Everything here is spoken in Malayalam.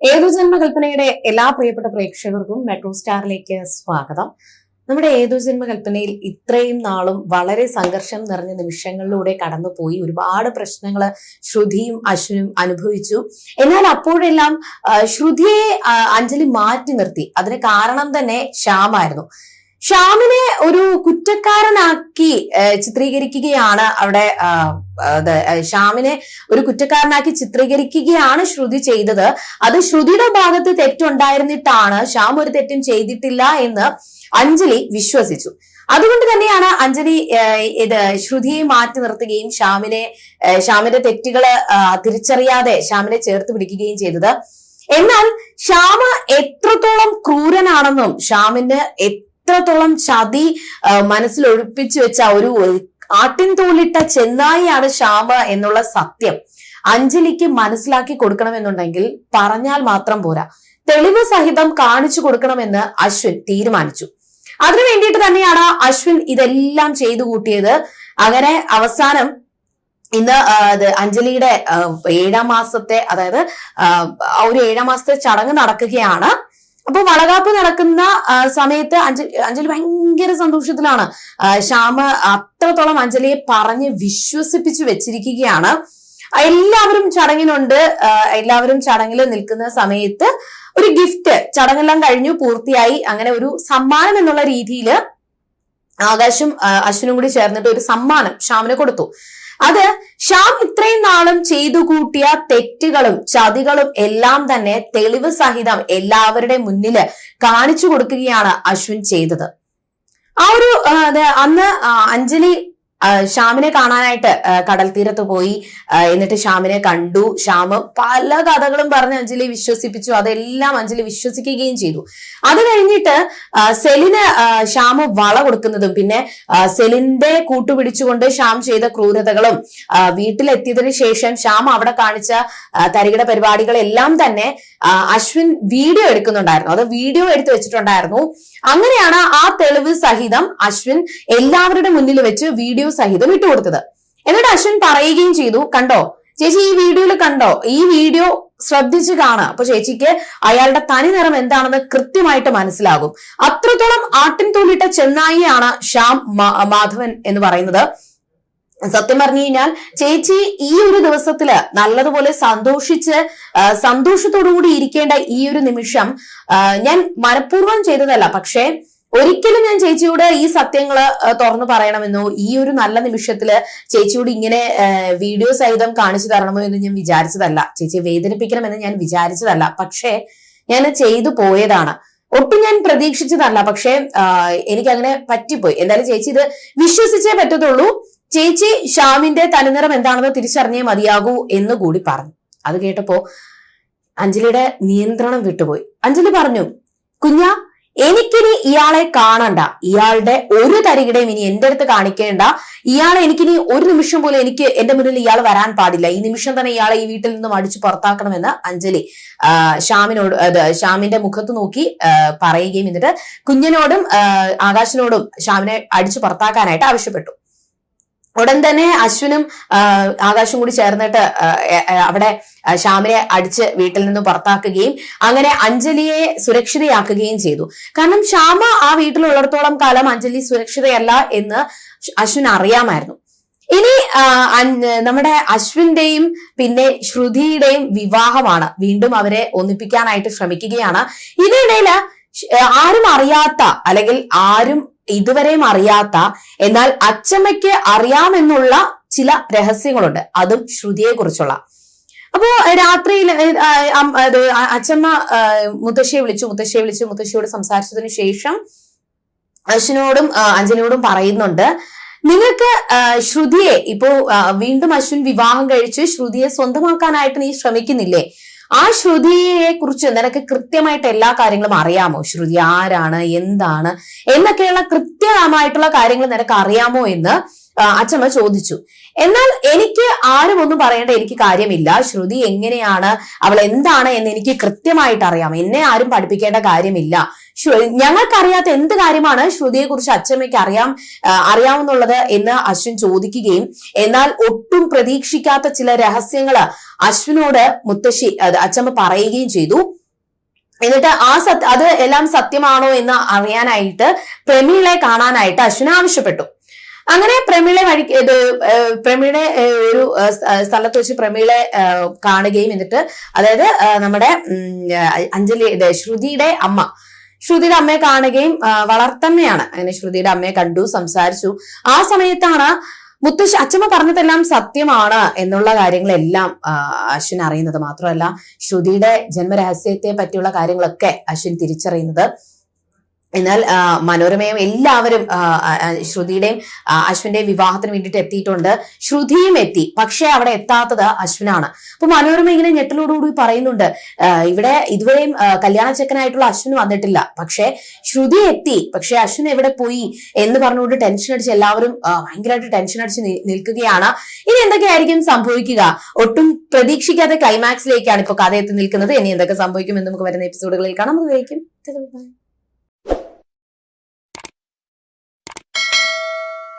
ഏതു ജന്മകൽപ്പനയുടെ എല്ലാ പ്രിയപ്പെട്ട പ്രേക്ഷകർക്കും മെട്രോ സ്റ്റാറിലേക്ക് സ്വാഗതം. നമ്മുടെ ഏതു ജന്മകൽപ്പനയിൽ ഇത്രയും നാളും വളരെ സംഘർഷം നിറഞ്ഞ നിമിഷങ്ങളിലൂടെ കടന്നുപോയി ഒരുപാട് പ്രശ്നങ്ങൾ ശ്രുതിയും അശ്വിനും അനുഭവിച്ചു. എന്നാൽ അപ്പോഴെല്ലാം ശ്രുതിയെ അഞ്ജലി മാറ്റി നിർത്തി. അതിന് കാരണം തന്നെ ശ്യാമായിരുന്നു. ശ്യാമിനെ ഒരു കുറ്റക്കാരനാക്കി ചിത്രീകരിക്കുകയാണ് അവിടെ ഷ്യാമിനെ ഒരു കുറ്റക്കാരനാക്കി ചിത്രീകരിക്കുകയാണ് ശ്രുതി ചെയ്തത്. അത് ശ്രുതിയുടെ ഭാഗത്ത് തെറ്റുണ്ടായിരുന്നിട്ടാണ് ശ്യാം ഒരു തെറ്റും ചെയ്തിട്ടില്ല എന്ന് അഞ്ജലി വിശ്വസിച്ചു. അതുകൊണ്ട് തന്നെയാണ് അഞ്ജലി ഇത് ശ്രുതിയെ മാറ്റി നിർത്തുകയും ശ്യാമിനെ ശ്യാമിന്റെ തെറ്റുകൾ തിരിച്ചറിയാതെ ശ്യാമിനെ ചേർത്ത് പിടിക്കുകയും ചെയ്തത്. എന്നാൽ ശ്യാമ എത്രത്തോളം ക്രൂരനാണെന്നും ശ്യാമിന് എത്രത്തോളം ചതി മനസ്സിൽ ഒഴിപ്പിച്ചു വെച്ച ഒരു ആട്ടിൻ തോലിട്ട ചെന്നായിയാണ് ശ്യാമ എന്നുള്ള സത്യം. അഞ്ജലിക്ക് മനസ്സിലാക്കി കൊടുക്കണമെന്നുണ്ടെങ്കിൽ പറഞ്ഞാൽ മാത്രം പോരാ. തെളിവ് സഹിതം കാണിച്ചു കൊടുക്കണമെന്ന് അശ്വിൻ തീരുമാനിച്ചു. അതിനു വേണ്ടിയിട്ട് തന്നെയാണ് അശ്വിൻ ഇതെല്ലാം ചെയ്തു കൂട്ടിയത്. അങ്ങനെ അവസാനം ഇന്ന് അഞ്ജലിയുടെ ഏഴാം മാസത്തെ അതായത് ഒരു ഏഴാം മാസത്തെ ചടങ്ങ് നടക്കുകയാണ്. അപ്പൊ വളകാപ്പ് നടക്കുന്ന സമയത്ത് അഞ്ജലി അഞ്ജലി ഭയങ്കര സന്തോഷത്തിലാണ്. ശ്യാമ അത്രത്തോളം അഞ്ജലിയെ പറഞ്ഞ് വിശ്വസിപ്പിച്ചു വെച്ചിരിക്കുകയാണ്. എല്ലാവരും ചടങ്ങിനുണ്ട്. എല്ലാവരും ചടങ്ങിൽ നിൽക്കുന്ന സമയത്ത് ഒരു ഗിഫ്റ്റ് ചടങ്ങെല്ലാം കഴിഞ്ഞു പൂർത്തിയായി. അങ്ങനെ ഒരു സമ്മാനം എന്നുള്ള രീതിയിൽ ആകാശും അശ്വിനും കൂടി ചേർന്നിട്ട് ഒരു സമ്മാനം ശ്യാമിന് കൊടുത്തു. അത് ശ്യാം ഇത്രയും നാളും ചെയ്തു കൂട്ടിയ തെറ്റുകളും ചതികളും എല്ലാം തന്നെ തെളിവ് സഹിതം എല്ലാവരുടെ മുന്നിൽ കാണിച്ചു കൊടുക്കുകയാണ് അശ്വിൻ ചെയ്തത്. ആ ഒരു അന്ന് അഞ്ജലി ആ, ശ്യാമിനെ കാണാനായിട്ട് കടൽ തീരത്ത് പോയി എന്നിട്ട് ശ്യാമിനെ കണ്ടു. ശ്യാമ് പല കഥകളും പറഞ്ഞ് അഞ്ജലി വിശ്വസിപ്പിച്ചു. അതെല്ലാം അഞ്ജലി വിശ്വസിക്കുകയും ചെയ്തു. അത് കഴിഞ്ഞിട്ട് സെലിന് ശ്യാമ് വള കൊടുക്കുന്നതും പിന്നെ സെലിന്റെ കൂട്ടുപിടിച്ചുകൊണ്ട് ശ്യാം ചെയ്ത ക്രൂരതകളും വീട്ടിലെത്തിയതിന് ശേഷം ഷ്യാം അവിടെ കാണിച്ച തരികിട പരിപാടികളെല്ലാം തന്നെ അശ്വിൻ വീഡിയോ എടുക്കുന്നുണ്ടായിരുന്നു. അത് വീഡിയോ എടുത്തു വെച്ചിട്ടുണ്ടായിരുന്നു. അങ്ങനെയാണ് ആ തെളിവ് സഹിതം അശ്വിൻ എല്ലാവരുടെ മുന്നിൽ വെച്ച് വീഡിയോ സഹിതം ഇട്ടുകൊടുത്തത് എന്നിട്ട് അശ്വിൻ പറയുകയും ചെയ്തു കണ്ടോ ചേച്ചി ഈ വീഡിയോയിൽ കണ്ടോ ഈ വീഡിയോ ശ്രദ്ധിച്ച് കാണുക. അപ്പൊ ചേച്ചിക്ക് അയാളുടെ തനി നിറം എന്താണെന്ന് കൃത്യമായിട്ട് മനസ്സിലാകും. അത്രത്തോളം ആട്ടിൻ തോലിട്ട ചെന്നായിയാണ് ശ്യാം മാധവൻ എന്ന് പറയുന്നത്. സത്യം പറഞ്ഞു കഴിഞ്ഞാൽ ചേച്ചി ഈ ഒരു ദിവസത്തിൽ നല്ലതുപോലെ സന്തോഷിച്ച് സന്തോഷത്തോടു കൂടി ഇരിക്കേണ്ട ഈ ഒരു നിമിഷം ഞാൻ മനഃപൂർവം ചെയ്തതല്ല. പക്ഷേ ഒരിക്കലും ഞാൻ ചേച്ചിയോട് ഈ സത്യങ്ങൾ തുറന്നു പറയണമെന്നോ ഈ ഒരു നല്ല നിമിഷത്തിൽ ചേച്ചിയോട് ഇങ്ങനെ വീഡിയോ സഹിതം കാണിച്ചു തരണമോ എന്ന് ഞാൻ വിചാരിച്ചതല്ല. ചേച്ചിയെ വേദനിപ്പിക്കണമെന്ന് ഞാൻ വിചാരിച്ചതല്ല. പക്ഷേ ഞാൻ ചെയ്തു പോയതാണ്. ഒട്ടും ഞാൻ പ്രതീക്ഷിച്ചതല്ല. പക്ഷേ എനിക്ക് എനിക്കങ്ങനെ പറ്റിപ്പോയി. എന്തായാലും ചേച്ചി ഇത് വിശ്വസിച്ചേ പറ്റത്തുള്ളൂ. ചേച്ചി ഷ്യാമിന്റെ തനിനിറം എന്താണെന്ന് തിരിച്ചറിഞ്ഞേ മതിയാകൂ എന്ന് കൂടി പറഞ്ഞു. അത് കേട്ടപ്പോ അഞ്ജലിയുടെ നിയന്ത്രണം വിട്ടുപോയി. അഞ്ജലി പറഞ്ഞു കുഞ്ഞ എനിക്കിനി ഇയാളെ കാണണ്ട. ഇയാളുടെ ഒരു തരികിടയും ഇനി എന്റെ അടുത്ത് കാണിക്കേണ്ട. ഇയാളെ എനിക്കിനി ഒരു നിമിഷം പോലും എനിക്ക് എന്റെ മുന്നിൽ ഇയാൾ വരാൻ പാടില്ല. ഈ നിമിഷം തന്നെ ഇയാളെ ഈ വീട്ടിൽ നിന്നും അടിച്ചു പുറത്താക്കണമെന്ന് അഞ്ജലി ശ്യാമിനോട് ശ്യാമിന്റെ മുഖത്ത് നോക്കി പറയുകയും എന്നിട്ട് കുഞ്ഞിനോടും ആകാശിനോടും ശ്യാമിനെ അടിച്ചു പുറത്താക്കാനായിട്ട് ആവശ്യപ്പെട്ടു. ഉടൻ തന്നെ അശ്വിനും ആകാശും കൂടി ചേർന്നിട്ട് അവിടെ ശ്യാമിനെ അടിച്ച് വീട്ടിൽ നിന്ന് പുറത്താക്കുകയും അങ്ങനെ അഞ്ജലിയെ സുരക്ഷിതയാക്കുകയും ചെയ്തു. കാരണം ശ്യാമ ആ വീട്ടിലുള്ളിടത്തോളം കാലം അഞ്ജലി സുരക്ഷിതയല്ല എന്ന് അശ്വിൻ അറിയാമായിരുന്നു. ഇനി നമ്മുടെ അശ്വിന്റെയും പിന്നെ ശ്രുതിയുടെയും വിവാഹമാണ് വീണ്ടും അവരെ ഒന്നിപ്പിക്കാനായിട്ട് ശ്രമിക്കുകയാണ്. ഇതിനിടയിൽ ആരും അറിയാത്ത അല്ലെങ്കിൽ ആരും ഇതുവരെയും അറിയാത്ത എന്നാൽ അച്ചമ്മയ്ക്ക് അറിയാമെന്നുള്ള ചില രഹസ്യങ്ങളുണ്ട്. അതും ശ്രുതിയെ കുറിച്ചുള്ള അപ്പോ രാത്രിയിൽ അച്ഛമ്മ ആ, മുത്തശ്ശിയെ വിളിച്ചു മുത്തശ്ശിയെ വിളിച്ചു മുത്തശ്ശിയോട് സംസാരിച്ചതിന് ശേഷം അശ്വിനോടും അഞ്ജനയോടും പറയുന്നുണ്ട് നിങ്ങൾക്ക് ശ്രുതിയെ ഇപ്പോ വീണ്ടും അശ്വിൻ വിവാഹം കഴിച്ച് ശ്രുതിയെ സ്വന്തമാക്കാനായിട്ട് നീ ശ്രമിക്കുന്നില്ലേ? ആ ശ്രുതിയെ കുറിച്ച് നിനക്ക് കൃത്യമായിട്ട് എല്ലാ കാര്യങ്ങളും അറിയാമോ? ശ്രുതി ആരാണ്? എന്താണ്? എന്നൊക്കെയുള്ള കൃത്യമായിട്ടുള്ള കാര്യങ്ങൾ നിനക്ക് അറിയാമോ എന്ന് ആ, അച്ഛമ്മ ചോദിച്ചു. എന്നാൽ എനിക്ക് ആരും ഒന്നും പറയേണ്ട എനിക്ക് കാര്യമില്ല. ശ്രുതി എങ്ങനെയാണ്? അവൾ എന്താണ് എന്ന് എനിക്ക് കൃത്യമായിട്ട് അറിയാം. എന്നെ ആരും പഠിപ്പിക്കേണ്ട കാര്യമില്ല. ഞങ്ങൾക്കറിയാത്ത എന്ത് കാര്യമാണ് ശ്രുതിയെ കുറിച്ച് അച്ഛമ്മയ്ക്ക് അറിയാം അറിയാവുന്നുള്ളത് എന്ന് അശ്വിൻ ചോദിക്കുകയും എന്നാൽ ഒട്ടും പ്രതീക്ഷിക്കാത്ത ചില രഹസ്യങ്ങൾ അശ്വിനോട് മുത്തശ്ശി അച്ചമ്മ പറയുകയും ചെയ്തു. എന്നിട്ട് ആ സത്യ അത് എല്ലാം സത്യമാണോ എന്ന് അറിയാനായിട്ട് പ്രമീളെ കാണാനായിട്ട് അശ്വിൻ ആവശ്യപ്പെട്ടു. അങ്ങനെ പ്രമീളെ വഴി ഇത് പ്രമീളെ ഒരു സ്ഥലത്ത് വെച്ച് പ്രമീളെ കാണുകയും എന്നിട്ട് അതായത് നമ്മുടെ അഞ്ജലി ശ്രുതിയുടെ അമ്മ. ശ്രുതിയുടെ അമ്മയെ കാണുകയും വളർത്തമ്മയാണ്. അങ്ങനെ ശ്രുതിയുടെ അമ്മയെ കണ്ടു സംസാരിച്ചു. ആ സമയത്താണ് മുത്തശ്ശി അച്ഛമ്മ പറഞ്ഞതെല്ലാം സത്യമാണ് എന്നുള്ള കാര്യങ്ങളെല്ലാം അശ്വിൻ അറിയുന്നത്. മാത്രമല്ല ശ്രുതിയുടെ ജന്മരഹസ്യത്തെ പറ്റിയുള്ള കാര്യങ്ങളൊക്കെ അശ്വിൻ തിരിച്ചറിയുന്നത്. എന്നാൽ മനോരമയും എല്ലാവരും ശ്രുതിയുടെയും അശ്വിന്റെയും വിവാഹത്തിന് വേണ്ടിയിട്ട് എത്തിയിട്ടുണ്ട്. ശ്രുതിയും എത്തി. പക്ഷേ അവിടെ എത്താത്തത് അശ്വിനാണ്. അപ്പൊ മനോരമ ഇങ്ങനെ ഞെട്ടലോടുകൂടി പറയുന്നുണ്ട്. ഇവിടെ ഇതുവരെയും കല്യാണ ചെക്കനായിട്ടുള്ള അശ്വിൻ വന്നിട്ടില്ല. പക്ഷേ ശ്രുതി എത്തി. പക്ഷേ അശ്വിൻ എവിടെ പോയി എന്ന് പറഞ്ഞുകൊണ്ട് ടെൻഷൻ അടിച്ച് എല്ലാവരും ഭയങ്കരമായിട്ട് ടെൻഷൻ അടിച്ച് നിൽക്കുകയാണ്. ഇനി എന്തൊക്കെയായിരിക്കും സംഭവിക്കുക? ഒട്ടും പ്രതീക്ഷിക്കാത്ത ക്ലൈമാക്സിലേക്കാണ് ഇപ്പൊ കഥ എത്തി നിൽക്കുന്നത്. ഇനി എന്തൊക്കെ സംഭവിക്കും എന്ന് നമുക്ക് വരുന്ന എപ്പിസോഡുകളിൽ കാണാം. നമുക്ക്